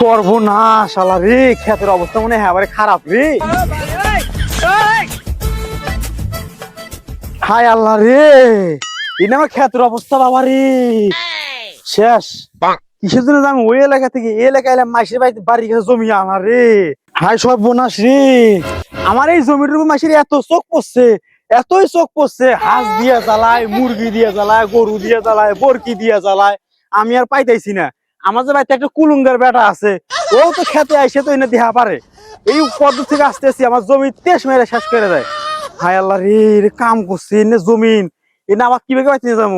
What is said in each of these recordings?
সর্বনাশ আলা রে ক্ষেতের অবস্থা মনে হয় এবারে খারাপ রে। হায় আল্লাহ রে এটা আমার ক্ষেতের অবস্থা বাবা রে। শেষ। কিসের জন্য আমি ওই এলাকা থেকে এই এলাকা এলাম মাসির বাড়িতে বাড়ি গেছে জমি আমার রে। হায় সর্বনাশ রে। আমার এই জমির উপর মাসির এত চোখ পড়ছে এতই চোখ পড়ছে। হাঁস দিয়ে জ্বালায় মুরগি দিয়ে জ্বালায় গরু দিয়ে জ্বালায় বরকি দিয়ে জ্বালায়। আমি আর পাইতাইছি না। আমার যে বাড়িতে একটা কুলুঙ্গার বেটা আছে ও তো খেতে আইসে তো এনে দেহা পারে। এই পদ্ধতি থেকে আসতে আসছি আমার জমি তেস মেরে শেষ করে দেয়। হায় আল্লাহ রে কাম করছে এনে জমিন। এনে আবার কীভাবে পাইতে যাব?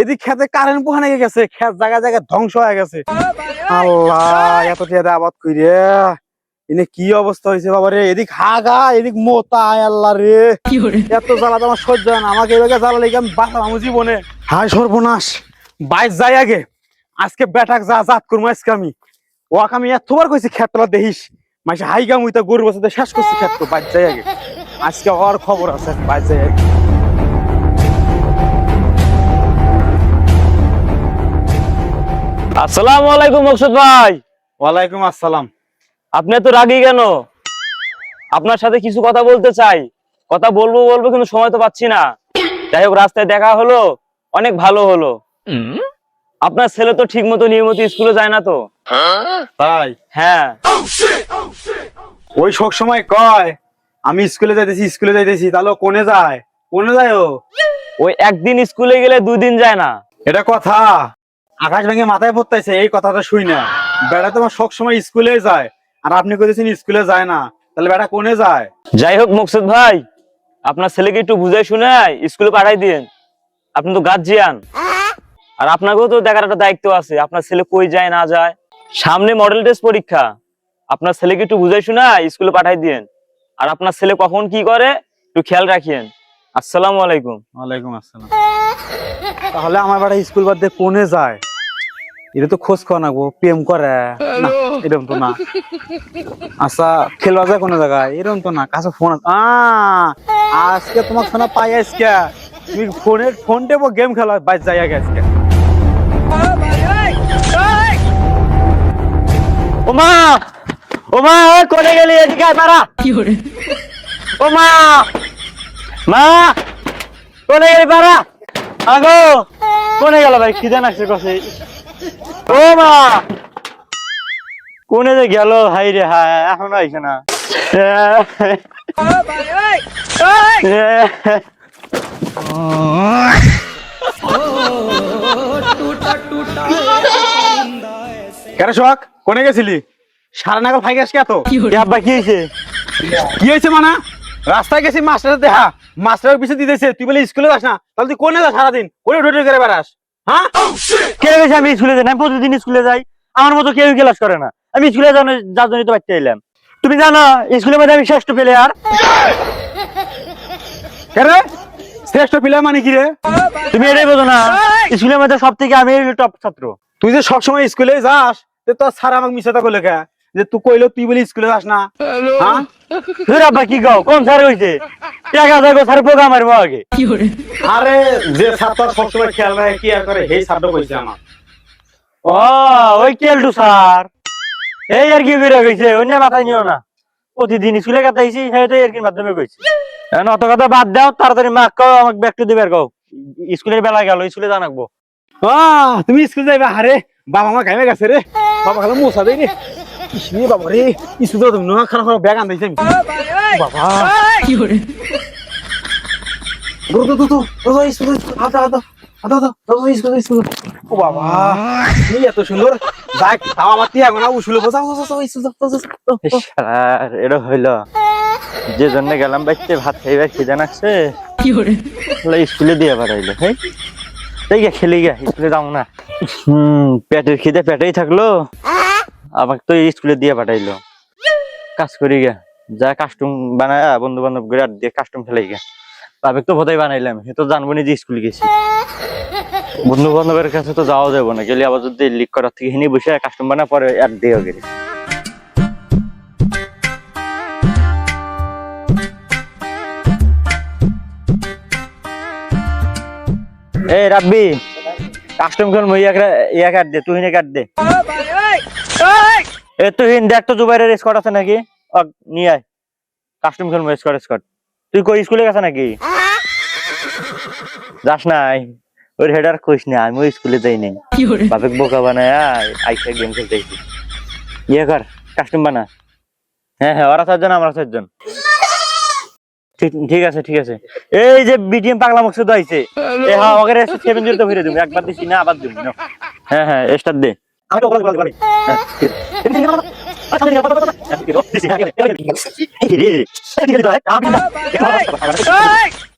এদিক খেতে কারেন্ট পোহানে গেছে খেত জায়গা জায়গায় ধ্বংস হয়ে গেছে। আল্লাহ এত টিয়াতে আবাদ কইরে এনে কি অবস্থা হয়েছে বাবা রে? এদিক হাগা এদিক মোতা আল্লাহ রে। এত জ্বালা তো আমার সহ্য হয় না। আমাকে এবার জ্বালা লেগে আমি বাঁচলাম আমার জীবনে। হায় সর্বনাশ। বাইশ যাই আগে। আজকে বেটাক যা জাত করব আজকে আমি। ওয়াক আমি এতবার কইছি ক্ষেতটা দেখিস। মাসে হাইগা মুইতা গরু বছর শেষ করছি ক্ষেত্র বাইশ যাই আগে। আজকে হওয়ার খবর আছে বাইশ যাই আগে। আসসালামু আলাইকুম মকসুদ ভাই। ওয়ালাইকুম আসসালাম। আপনি এত রাগি কেন? আপনার সাথে কিছু কথা বলতে চাই। কথা বলব বলব কিন্তু সময় তো পাচ্ছি না। যাই হোক রাস্তায় দেখা হলো অনেক ভালো হলো। আপনার ছেলে তো ঠিক মতো নিয়মিত স্কুলে যায় না তো। তাই? হ্যাঁ। ওই সব সময় কয় আমি স্কুলে যাইতেছি স্কুলে যাইতেছি তাহলে কোনে যায়? কোনে যায় ও? ওই একদিন স্কুলে গেলে দুই দিন যায় না। এটা কথা। আকাশ ভেঙে মাথায় পড়তেছে এই কথাটা শুই না। বেড়া তোমার সব সময় স্কুলে যায় আর আপনি কইতেছেন স্কুলে যায় না তাহলে বেটা কোনে যায়? যাই হোক মকসুদ ভাই আপনার ছেলেকে একটু বুঝাই শুনে স্কুলে পাঠাই দিন আপনি তো গার্জিয়ান। আর আপনাকেও তো দেখার একটা দায়িত্ব আছে। আপনার ছেলে কই যায় না যায়? সামনে মডেল টেস্ট পরীক্ষা। আপনার ছেলেকে একটু বুঝাই শুনে স্কুলে পাঠাই দিন আর আপনার ছেলে কখন কি করে একটু খেয়াল রাখিয়েন। আসসালামু আলাইকুম। ওয়ালাইকুম আসসালাম। তাহলে আমার বেটা স্কুল বাদ দিয়ে কোনে যায়? এটা তো খোঁজ খাওয়া নাগবো প্রেম করে। না এরকম তো না। আচ্ছা খেলবা যায় কোনো জায়গায়? এরকম তো না কাছে ফোন আজকে তোমার শোনা পাই আজকে। তুমি ফোনের ফোন টেপো গেম খেলা বাইর যাই আগে আজকে। ওমা ওমা কোনে গেলি এদিকে আয় পারা ওমা মা কোনে গেলি পারা আগো কোনে গেল ভাই? খিদে নাকছে কসে ও মা কোনে যে গেল? হাই রে হাই এখন আইছে না। কেন শোক কোনে গেছিলি? সারা নাগাল ফাই গেছ কে তো কি আব্বা কি হয়েছে কি হয়েছে মানা? রাস্তায় গেছি মাস্টার দেখা। মাস্টার পিছিয়ে দিতেছে তুই বলে স্কুলে যাস না। তাহলে তুই কোনে যাস সারাদিন? কোনে উঠে করে বেড়াস? হ্যাঁ? কে গেছে আমি স্কুলে যাই আমি প্রতিদিন স্কুলে যাই। আমার মতো কেউ ক্লাস করে না। আমি স্কুলে যাওয়ার যার জন্যই তো বাচ্চা এলাম। তুমি জানো স্কুলের মধ্যে আমি শ্রেষ্ঠ প্লেয়ার কে রে? শ্রেষ্ঠ পিলা মানে কি রে? তুমি এটাই বোঝো না। স্কুলের মধ্যে সব থেকে আমি টপ ছাত্র। তুই যে সবসময় স্কুলে যাস তো তোর স্যার আমাকে মিশাতে করলে কে? যে তুই কইলো তুই বলি স্কুলে যাস না। হ্যাঁ তোর আব্বা কি গাও কোন স্যার হইছে টাকা দেখো স্যার প্রোগ্রাম মারবো আগে। আরে যে স্যার তোর সবসময় খেয়াল রাখে কি আর করে? সেই স্যারটা কইছে আমার ও ওই কেলটু স্যার। এই আর কি বেরো গেছে অন্য মাথায় নিও না। প্রতিদিন স্কুলে কাটাইছি সেইটাই আর কি মাধ্যমে কইছি। এখন অত কথা বাদ দাও তাড়াতাড়ি মাক কাও আমাকে ব্যাগ টু দিবে কাও। স্কুলের বেলা গেল স্কুলে জানাকবো তুমি স্কুল যাইবা? আরে বাবা মা গাইমে গেছে রে। বাবা খালো মোসা দেই রে বাবা রে ইসু তো তুমি খারাপ খারাপ ব্যাগ আনতেছি আমি বাবা। আদা আদা আদা আদা দো ইসু ও বাবা তুমি এত সুন্দর তাও আমার টিয়া গোনা উসুলে বসাও বসাও আর এটা হইল। যে জন্য গেলাম বাইতে ভাত খাইবার খিদে নাকছে বলে স্কুলে দিয়ে পাঠাইলো হ্যাঁ এই গে খেলি গে, স্কুলে যাও না। হুম পেটের খিদে পেটেই থাকল। আমাকে তো স্কুলে দিয়ে পাঠাইলো। কাজ করি গে, যা কাস্টম বানায় বন্ধু বান্ধব করে দিয়ে কাস্টম খেলাই গে। তাবে তো বোধহয় বানাইলাম, সে তো জানব না যে স্কুল গেছি। বন্ধু বান্ধবের কাছে তো যাওয়া যাব না, গেলে আবার যদি লিক করার থেকে হিনি বসে কাস্টম বানা পরে আর দিয়ে গেলে। এ রাব্বি কাস্টম খেল মই ইয়া ইয়া কাট দে তুই নে কাট দে। এ তুই হিন দেখ তো জুবাইরের স্কট আছে নাকি? নিয়ে আয়। কাস্টম খেলব স্কট স্কট তুই কই স্কুলে গেছে নাকি? যাস নাই ওর হেডার কইস না আমি ওই স্কুলে যাই নাই। বাপেক বোকা বানায় আইসা গেম খেলতেছি ইয়ে কর কাস্টম বানা। হ্যাঁ হ্যাঁ ওরা চারজন আমরা চারজন। ঠিক ঠিক আছে ঠিক আছে এই যে বিটিএম পাগলা মকসুদ আইছে এ হ্যাঁ ওকে সেভেন জিরো তো ফিরে দিব একবার দিছি না আবার দিব। হ্যাঁ হ্যাঁ স্টার্ট দে আমি তো পারি হ্যাঁ,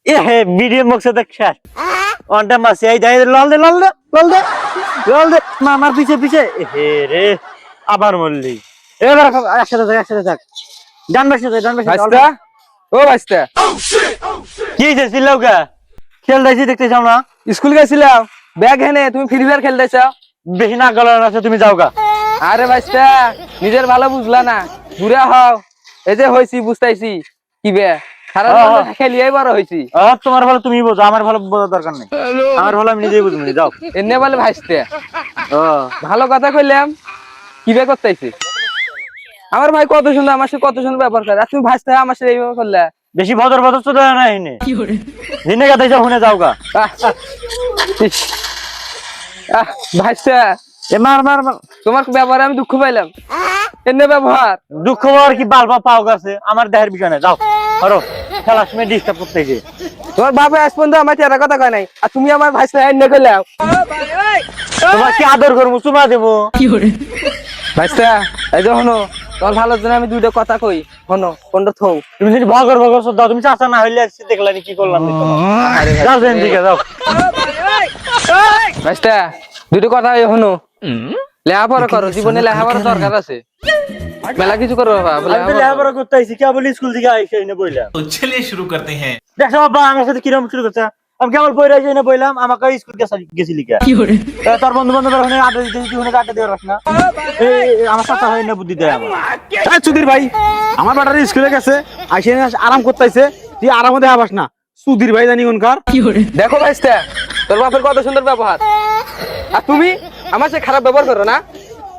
এ হে বিটিএম মকসুদ শেষ অনটা মাসি এই যাই লল দে লল দে লল দে লল দে মামার পিছে পিছে হে রে আবার মরলি এবার একসাথে থাক একসাথে থাক ডান পাশে যাই ডান। ভাইস্তা ও ভাইস্তা। কি হয়েছে চিল্লাউকা খেল দেখছি দেখতে চাও না স্কুল গেছিলাম ব্যাগ হেনে তুমি ফ্রি ফায়ার খেলতেছ বেশি না গলার আছে তুমি যাও গা আরে ভাইস্তা নিজের ভালো বুঝলা না বুড়া হও। এই যে হইছি বুঝতাইছি। কি বে সারা। খেলিয়াই বড় হইছি। আহ, তোমার ভালো তুমি বোঝো আমার ভালো বোঝার দরকার নেই। আমার ভালো আমি নিজেই বুঝব যাও। এনে বলে ভাইস্তে। ও ভালো কথা কইলাম কি বে করতেছি আমার ভাই কত সুন্দর আমার সাথে কত সুন্দর ব্যবহার করে। আর তুমি ভাইস্তে আমার সাথে এইভাবে করলে। বেশি ভদর ভদর তো দেয় না এনে দিনে গাতে যাও গা। এ মার মার মার। তোমার ব্যবহারে আমি দুঃখ পাইলাম। এনে ব্যবহার। দুঃখ আর কি বালবা পাও গাছে? আমার দেহের বিষয় না যাও ধরো খেলার সময় ডিস্টার্ব করতেছে। তোমার বাবা আজ পর্যন্ত আমার চেহারা কথা কয় নাই। আর তুমি আমার ভাইস্তা এনে করলাম তোমার কি আদর করব? চুমা দেবো। ভাইস্তা এই যে হনো তোমার ভালোর জন্য আমি দুইটা কথা কই। শোনো কোনটা থৌ। তুমি যদি বগর বগর সব তুমি চাচা না হইলে দেখলা কি করলাম যাও সেন দিকে যাও। মাস্টা দুটো কথা শোনো। লেখাপড়া করো জীবনে লেখাপড়া দরকার আছে। মেলা কিছু করো বাবা আমি লেখাপড়া করতে আইছি বলি স্কুল থেকে আইছি না বইলা। চলিয়ে শুরু করতে হ্যাঁ। দেখো বাবা আমার সাথে কীরকম শুরু করছে? আমি কেবল রাইছি এনে বইলাম? আমাকে স্কুল গেছিলি কে? তোর বন্ধু বান্ধব ওখানে আড্ডা দিতে দিতে ওখানে আড্ডা দিয়ে রাখ না এই, এই, আমার চাচা হয় না বুদ্ধি দেয় আমার। সুধীর ভাই আমার স্কুলে গেছে আইসে আরাম করতেছে তুই আরামে দেখা পাস না। সুধীর ভাই জানি কোনকার দেখো ভাইস্তা তোর বাপের কত সুন্দর ব্যবহার। আর তুমি? আমার সাথে খারাপ ব্যবহার করো না।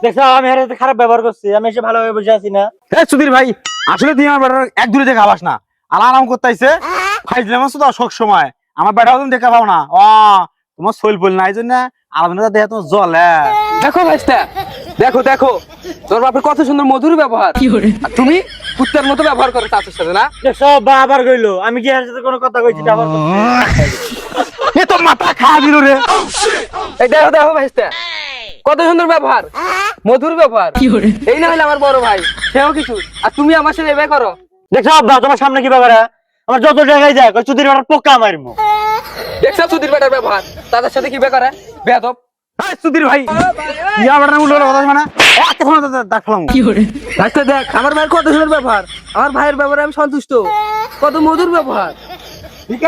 দেখছ আমি হেরে খারাপ ব্যবহার করছি আমি এসে ভালোভাবে বসে আছি না। এই সুধীর ভাই আসলে তুই আমার ব্যাটার এক দূরে দেখা পাস না। আর আরাম করতেছে ফাইজলাম তো সব সময়। আমার ব্যাটাও তুমি দেখা পাও না। ও তোমার শৈল পল না এই জন্য আলাদা দেহে তোমার জলে দেখো ভাইস্তা দেখো দেখো। তোর বাপের কত সুন্দর মধুর ব্যবহার। আর তুমি কুত্তার মতো ব্যবহার করো চাচুর সাথে না? দেখছ বা আবার গইলো আমি কি এর সাথে কোনো কথা কইছি না আবার এ তো মাথা খাওয়া দিল রে। এই দেখো দেখো ভাইস্তা। কত সুন্দর ব্যবহার। মধুর ব্যবহার। এই না হলে আমার বড় ভাই। সেও কিছু। আর তুমি আমার সাথে এভাবে করো। দেখছ আব্বা তোমার সামনে কি ব্যাপার হ্যাঁ? আমার যত জায়গায় যায় কই চুদির বেটার পোকা মারমু। দেখছ সুধীর বেটার ব্যবহার। তাদের সাথে কি বেকার বেদব এই সুধীর ভাই ইয়া উল্টো কথা মানে দেখলাম। ভাইস্তা দেখ আমার ভাইয়ের কত সুন্দর ব্যবহার। আমার ভাইয়ের ব্যবহারে আমি সন্তুষ্ট। কত মধুর ব্যবহার। ঠিক